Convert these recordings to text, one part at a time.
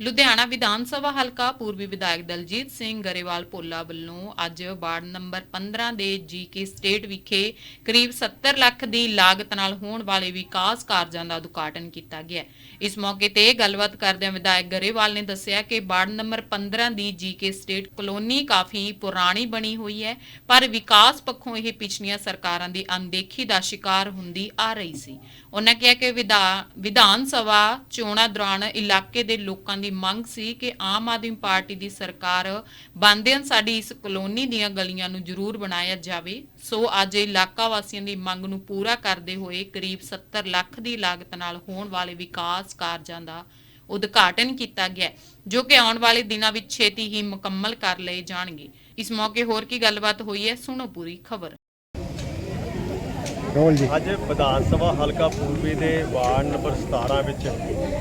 ਲੁਧਿਆਣਾ ਵਿਧਾਨ ਸਭਾ ਹਲਕਾ ਪੂਰਬੀ ਵਿਧਾਇਕ ਦਲਜੀਤ ਸਿੰਘ ਗਰੇਵਾਲ ਭੋਲਾ ਵੱਲੋਂ ਅੱਜ ਵਾਰਡ ਨੰਬਰ 15 ਦੇ ਜੀਕੇ ਸਟੇਟ ਵਿਖੇ ਕਰੀਬ 70 ਲੱਖ ਦੀ ਲਾਗਤ ਨਾਲ ਹੋਣ ਵਾਲੇ ਵਿਕਾਸ ਕਾਰਜਾਂ ਦਾ ਉਦਘਾਟਨ ਕੀਤਾ ਗਿਆ। ਇਸ ਮੌਕੇ ਤੇ ਗੱਲਬਾਤ ਕਰਦਿਆਂ ਵਿਧਾਇਕ ਗਰੇਵਾਲ ਨੇ ਦੱਸਿਆ ਕਿ ਵਾਰਡ ਨੰਬਰ 15 ਦੀ ਜੀਕੇ ਸਟੇਟ ਕਲੋਨੀ ਕਾਫੀ ਪੁਰਾਣੀ ਬਣੀ ਹੋਈ ਹੈ, ਪਰ ਵਿਕਾਸ ਪੱਖੋਂ ਇਹ ਪਿਛਲੀਆਂ ਸਰਕਾਰਾਂ ਦੀ ਅਣਦੇਖੀ ਦਾ ਸ਼ਿਕਾਰ ਹੁੰਦੀ ਆ ਰਹੀ ਸੀ। ਉਹਨਾਂ ਕਿਹਾ ਕਿ ਵਿਧਾ- ਵਿਧਾਨ ਸਭਾ ਚੋਣਾਂ ਦੌਰਾਨ ਇਲਾਕੇ ਦੇ ਲੋਕਾਂ ਦੀ ਮੰਗ ਸੀ ਕਿ ਆਮ ਆਦਮੀ ਪਾਰਟੀ ਦੀ ਸਰਕਾਰ ਬੰਦਿਆਂ ਸਾਡੀ ਇਸ ਕਲੋਨੀ ਦੀਆਂ ਗਲੀਆਂ ਨੂੰ ਜ਼ਰੂਰ ਬਣਾਇਆ ਜਾਵੇ। ਸੋ ਅੱਜ ਇਲਾਕਾ ਵਾਸੀਆਂ ਦੀ ਮੰਗ ਨੂੰ ਪੂਰਾ ਕਰਦੇ ਹੋਏ ਕਰੀਬ 70 ਲੱਖ ਦੀ ਲਾਗਤ ਨਾਲ ਹੋਣ ਵਾਲੇ ਵਿਕਾਸ ਕਾਰਜਾਂ ਦਾ ਉਦਘਾਟਨ ਕੀਤਾ ਗਿਆ ਜੋ ਕਿ ਆਉਣ ਵਾਲੇ ਦਿਨਾਂ ਵਿੱਚ ਛੇਤੀ ਹੀ ਮੁਕੰਮਲ ਕਰ ਲਏ ਜਾਣਗੇ। ਇਸ ਮੌਕੇ ਹੋਰ ਕੀ ਗੱਲਬਾਤ ਹੋਈ ਹੈ, ਸੁਣੋ ਪੂਰੀ ਖਬਰ। ਰੋਲ ਜੀ? ਅੱਜ ਵਿਧਾਨ ਸਭਾ ਹਲਕਾ ਪੂਰਬੀ ਦੇ ਵਾਰਡ ਨੰਬਰ 17 ਵਿੱਚ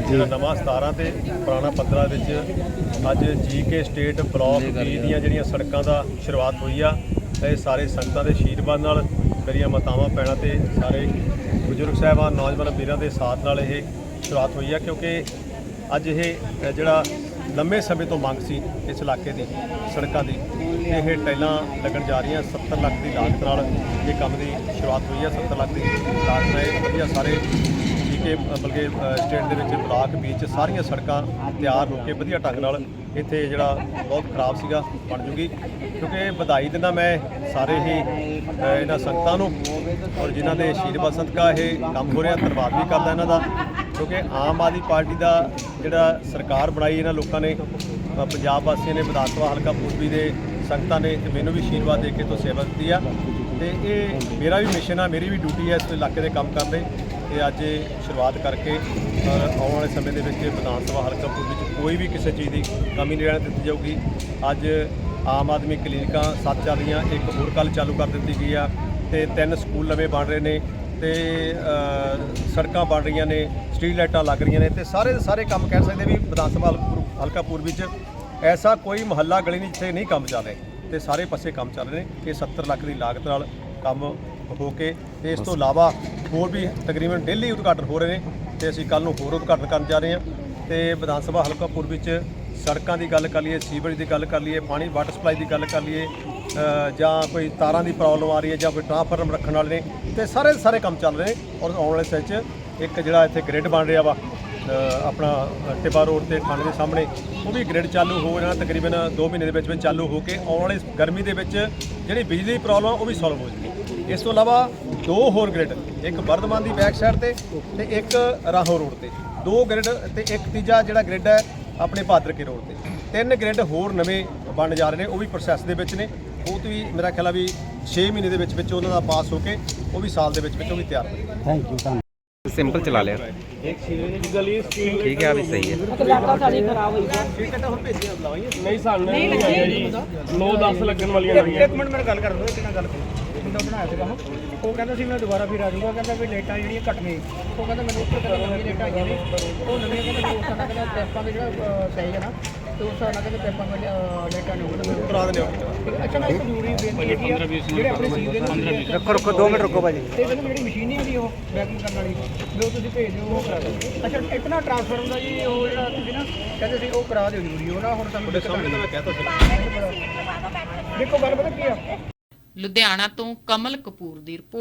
ਜਿਹੜਾ ਨਵਾਂ 17 ਤੇ ਪੁਰਾਣਾ 15 ਵਿੱਚ ਅੱਜ ਜੀਕੇ ਸਟੇਟ ਬਲਾਕ ਬੀ ਦੀਆਂ ਜਿਹੜੀਆਂ ਸੜਕਾਂ ਦਾ ਸ਼ੁਰੂਆਤ ਹੋਈ ਆ ਇਹ ਸਾਰੇ ਸੰਗਤਾਂ ਦੇ ਆਸ਼ੀਰਵਾਦ ਨਾਲ ਮੇਰੀਆਂ ਮਾਤਾਵਾਂ ਪੈਣਾ ਤੇ ਸਾਰੇ ਬਜ਼ੁਰਗ ਸਾਹਿਬਾਨ ਨੌਜਵਾਨ ਵੀਰਾਂ ਦੇ ਸਾਥ ਨਾਲ ਇਹ ਸ਼ੁਰੂਆਤ ਹੋਈ ਆ ਕਿਉਂਕਿ ਅੱਜ ਇਹ ਜਿਹੜਾ ਲੰਮੇ ਸਮੇਂ ਤੋਂ ਮੰਗ ਸੀ ਇਸ ਇਲਾਕੇ ਦੀ ਸੜਕਾਂ ਦੀ। ਇਹ ਟੈਲਾਂ ਲੱਗਣ ਜਾ ਰਹੀਆਂ 70 ਲੱਖ ਦੀ ਲਾਗਤ ਨਾਲ ਇਹ ਕੰਮ ਦੀ ਸ਼ੁਰੂਆਤ ਹੋਈ ਹੈ 70 ਲੱਖ ਦੀ ਲਾਗਤ ਨਾਲ ਵਧੀਆ ਸਾਰੇ ਜੀਕੇ ਬਲਕਿ ਅ, ਸਟੇਟ ਦੇ ਵਿੱਚ ਬਲਾਕ ਵਿੱਚ ਸਾਰੀਆਂ ਸੜਕਾਂ ਤਿਆਰ ਹੋ ਕੇ ਵਧੀਆ ਢੰਗ ਨਾਲ ਇੱਥੇ ਜਿਹੜਾ ਬਹੁਤ ਖਰਾਬ ਸੀਗਾ ਬਣ ਜੂਗੀ। ਕਿਉਂਕਿ ਵਧਾਈ ਦਿੰਦਾ ਮੈਂ ਸਾਰੇ ਹੀ ਇਹਨਾਂ ਸੰਗਤਾਂ ਨੂੰ ਔਰ ਜਿਨ੍ਹਾਂ ਦੇ ਆਸ਼ੀਰਵਾਦ ਸਦਕਾ ਇਹ ਕੰਮ ਹੋ ਰਿਹਾ ਧੰਨਵਾਦ ਵੀ ਕਰਦਾ ਇਹਨਾਂ ਦਾ। ਕਿਉਂਕਿ ਆਮ ਆਦਮੀ ਪਾਰਟੀ ਦਾ ਜਿਹੜਾ ਸਰਕਾਰ ਬਣਾਈ ਇਹਨਾਂ ਲੋਕਾਂ ਨੇ ਪੰਜਾਬ ਵਾਸੀਆਂ ਨੇ, ਵਿਧਾਨ ਸਭਾ ਹਲਕਾ ਪੂਰਬੀ ਦੇ ਸੰਗਤਾਂ ਨੇ ਮੈਨੂੰ ਵੀ ਆਸ਼ੀਰਵਾਦ ਦੇ ਕੇ ਤੋਂ ਸੇਵਾ ਦਿੱਤੀ ਆ। ਤੇ ਇਹ ਮੇਰਾ ਵੀ ਮਿਸ਼ਨ ਆ, ਮੇਰੀ ਵੀ ਡਿਊਟੀ ਹੈ ਇਸ ਇਲਾਕੇ ਦੇ ਕੰਮ ਕਰਨ ਦੇ। ਤੇ ਅੱਜ ਇਹ ਸ਼ੁਰੂਆਤ ਕਰਕੇ ਔਰ ਆਉਣ ਵਾਲੇ ਸਮੇਂ ਦੇ ਵਿੱਚ ਵਿਧਾਨ ਸਭਾ ਹਲਕਾ ਪੂਰਬੀ ਚ ਕੋਈ ਵੀ ਕਿਸੇ ਚੀਜ਼ ਦੀ ਕਮੀ ਨਹੀਂ ਰਹਿਣ ਦਿੱਤੀ ਜਾਊਗੀ। ਅੱਜ ਆਮ ਆਦਮੀ ਕਲੀਨਿਕਾਂ ਸੱਤ ਚੱਲ ਰਹੀਆਂ, ਇੱਕ ਹੋਰ ਕੱਲ ਚਾਲੂ ਕਰ ਦਿੱਤੀ ਗਈ ਆ ਤੇ ਤਿੰਨ ਸਕੂਲ ਨਵੇਂ ਬਣ ਰਹੇ ਨੇ। ਤੇ ਸੜਕਾਂ ਬਣ ਰਹੀਆਂ ਨੇ, ਸਟਰੀਟ ਲਾਈਟਾਂ ਲੱਗ ਰਹੀਆਂ ਨੇ ਤੇ ਸਾਰੇ ਦੇ ਸਾਰੇ ਕੰਮ ਕਹਿ ਸਕਦੇ ਵੀ ਵਿਧਾਨ ਸਭਾ ਹਲਕਾ- ਹਲਕਾ ਪੂਰਬੀ ਚ ਐਸਾ ਕੋਈ ਮੁਹੱਲਾ ਗਲੀ ਨਹੀਂ ਜਿੱਥੇ ਨਹੀਂ ਕੰਮ ਚੱਲ ਰਹੇ ਤੇ ਸਾਰੇ ਪਾਸੇ ਕੰਮ ਚੱਲ ਰਹੇ ਨੇ। ਇਹ 70 ਲੱਖ ਦੀ ਲਾਗਤ ਨਾਲ ਕੰਮ ਹੋ ਕੇ ਤੇ ਇਸ ਤੋਂ ਇਲਾਵਾ ਹੋਰ ਵੀ ਤਕਰੀਬਨ ਡੇਲੀ ਉਦਘਾਟਨ ਹੋ ਰਹੇ ਨੇ ਤੇ ਅਸੀਂ ਕੱਲ ਨੂੰ ਹੋਰ ਉਦਘਾਟਨ ਕਰਨ ਜਾ ਰਹੇ ਹਾਂ ਤੇ ਵਿਧਾਨ ਸਭਾ ਹਲਕਾ ਪੂਰਬੀ ਚ ਸੜਕਾਂ ਦੀ ਗੱਲ ਕਰ ਲਈਏ, ਸੀਵਰੇਜ ਦੀ ਗੱਲ ਕਰ ਲਈਏ, ਪਾਣੀ ਵਾਟਰ ਸਪਲਾਈ ਦੀ ਗੱਲ ਕਰ ਲਈਏ ਜਾਂ ਕੋਈ ਤਾਰਾਂ ਦੀ ਪ੍ਰੋਬਲਮ ਆ ਰਹੀ ਹੈ ਜਾਂ ਕੋਈ ਟ੍ਰਾਂਸਫਾਰਮ ਰੱਖਣ ਵਾਲੇ ਨੇ ਤੇ ਸਾਰੇ ਸਾਰੇ ਕੰਮ ਚੱਲ ਰਹੇ ਨੇ। ਔਰ ਆਉਣ ਵਾਲੇ ਸਮੇਂ 'ਚ ਇੱਕ ਜਿਹੜਾ ਇੱਥੇ ਗ੍ਰਿਡ ਬਣ ਰਿਹਾ ਵਾ ਆਪਣਾ ਅ, ਟਿੱਬਾ ਰੋਡ ਤੇ ਥਾਣੇ ਦੇ ਸਾਹਮਣੇ ਉਹ ਵੀ ਗ੍ਰਿਡ ਚਾਲੂ ਹੋ ਜਾਣਾ ਤਕਰੀਬਨ 2 ਮਹੀਨੇ ਦੇ ਵਿੱਚ ਵਿੱਚ ਚਾਲੂ ਹੋ ਕੇ ਆਉਣ ਵਾਲੀ ਗਰਮੀ ਦੇ ਵਿੱਚ ਜਿਹੜੀ ਬਿਜਲੀ ਦੀ ਪ੍ਰੋਬਲਮ ਆ ਉਹ ਵੀ ਸੋਲਵ ਹੋ ਜਾਣੀ ਇਸ ਤੋਂ ਇਲਾਵਾ ਦੋ ਹੋਰ ਗ੍ਰਿਡ ਇੱਕ ਵਰਧਮਾਨ ਦੀ ਬੈਕ ਸਾਈਡ ਤੇ ਤੇ ਇੱਕ ਰਾਹੋਂ ਰੋਡ ਤੇ। ਦੋ ਗ੍ਰਿਡ ਤੇ ਇੱਕ ਤੀਜਾ ਜਿਹੜਾ ਗ੍ਰਿਡ ਹੈ ਆਪਣੇ ਭਾਦਰਕੇ ਰੋਡ ਤੇ। ਤਿੰਨ ਗ੍ਰਿਡ ਹੋਰ ਨਵੇਂ ਬਣ ਜਾ ਰਹੇ ਨੇ ਉਹ ਵੀ ਪ੍ਰੋਸੈਸ ਦੇ ਵਿੱਚ ਨੇ। ਉਹ ਵੀ ਮੇਰਾ ਖਿਆਲ ਆ ਵੀ 6 ਮਹੀਨੇ ਦੇ ਵਿੱਚ ਵਿੱਚ ਉਹਨਾਂ ਦਾ ਪਾਸ ਹੋ ਕੇ ਉਹ ਵੀ ਸਾਲ ਦੇ ਵਿੱਚ ਵਿੱਚ ਉਹ ਵੀ ਤਿਆਰ ਹੋ ਜਾਏ ਥੈਂਕ ਯੂ ਧੰਨਵਾਦ ਸਿੰਪਲ ਚਲਾ ਲਿਆ। ਠੀਕ ਹੈ ਆ ਵੀ ਸਹੀ ਹੈ। ਲਾਟਾ ਸਾਡੀ ਖਰਾਬ ਹੋਈ ਨਹੀਂ ਸਾਨੂੰ ਨਹੀਂ ਲੱਗਿਆ ਜੀ। 9 10 ਲੱਗਣ ਵਾਲੀਆਂ ਲੱਗੀਆਂ। ਇੱਕ ਮਿੰਟ ਮੈਂ ਗੱਲ ਕਰ ਦੋ ਇੱਕ ਨਾਲ ਗੱਲ ਕਰੋ। ਮੁੰਡਾ ਬਣਾਇਆ ਸੀਗਾ ਉਹ। ਉਹ ਕਹਿੰਦਾ ਸੀ ਮੈਂ ਦੁਬਾਰਾ ਫਿਰ ਆ ਜਾਊਗਾ। ਕਹਿੰਦਾ ਵੀ ਲੇਟਾਂ ਜਿਹੜੀਆਂ ਘੱਟ ਨੇ ਉਹ ਕਹਿੰਦਾ ਮੈਨੂੰ ਉੱਪਰ ਤੱਕ ਨਵੀਆਂ ਲੇਟਾਂ ਆਈਆਂ ਉਹ ਨਵੀਆਂ ਕਹਿੰਦਾ ਦੋਸਤਾਂ ਦਾ ਕਹਿੰਦਾ ਪੈਪਾਂ ਦੇ ਜਿਹੜਾ ਅਹ, ਪੈ ਨਾ ਤੇ ਉਸ ਤਰ੍ਹਾਂ ਕਹਿੰਦਾ ਪੈਪਾਂ ਵਿੱਚ ਅਹ, ਲੇਟਾਂ ਨਹੀਂ ਹੋਣਗੀਆਂ ਕਰਾ ਦਿੰਦੇ ਹੋ। ਅੱਛਾ ਨਾ ਇੱਕ ਜ਼ਰੂਰੀ ਬੇਨਤੀ ਹੈਗੀ ਆ ਜਿਹੜੇ ਆਪਣੇ ਸੀਵ ਦੇ ਨਾ ਰੱਖੋ ਰੱਖੋ 2 ਮਿੰਟ ਰੁਕੋ ਭਾਜੀ। ਤੇ ਮੈਨੂੰ ਜਿਹੜੀ ਮਸ਼ੀਨ ਨਹੀਂ ਆਉਂਦੀ ਉਹ ਵੈਕਿਊਮ ਕਰਨ ਵਾਲੀ। ਵੀ ਉਹ ਤੁਸੀਂ ਭੇਜ ਦਿਓ ਉਹ ਕਰਾ ਦਿਓ। ਅੱਛਾ ਇਤਨਾ ਟ੍ਰਾਂਸਫਾਰਮ ਦਾ ਜੀ ਉਹ ਜਿਹੜਾ ਤੁਸੀਂ ਨਾ ਕਹਿੰਦੇ ਸੀ ਉਹ ਕਰਾ ਦਿਓ ਜ਼ਰੂਰੀ ਉਹ ਨਾ ਹੁਣ ਸਾਨੂੰ ਤੁਹਾਡੇ ਸਾਹਮਣੇ ਤਾਂ ਮੈਂ ਕਹਿਤਾ ਸੀ। ਦੇਖੋ ਗੱਲ ਪਤਾ ਕੀ ਆ? ਲੁਧਿਆਣਾ ਤੋਂ ਕਮਲ ਕਪੂਰ ਦੀ ਰਿਪੋਰਟ।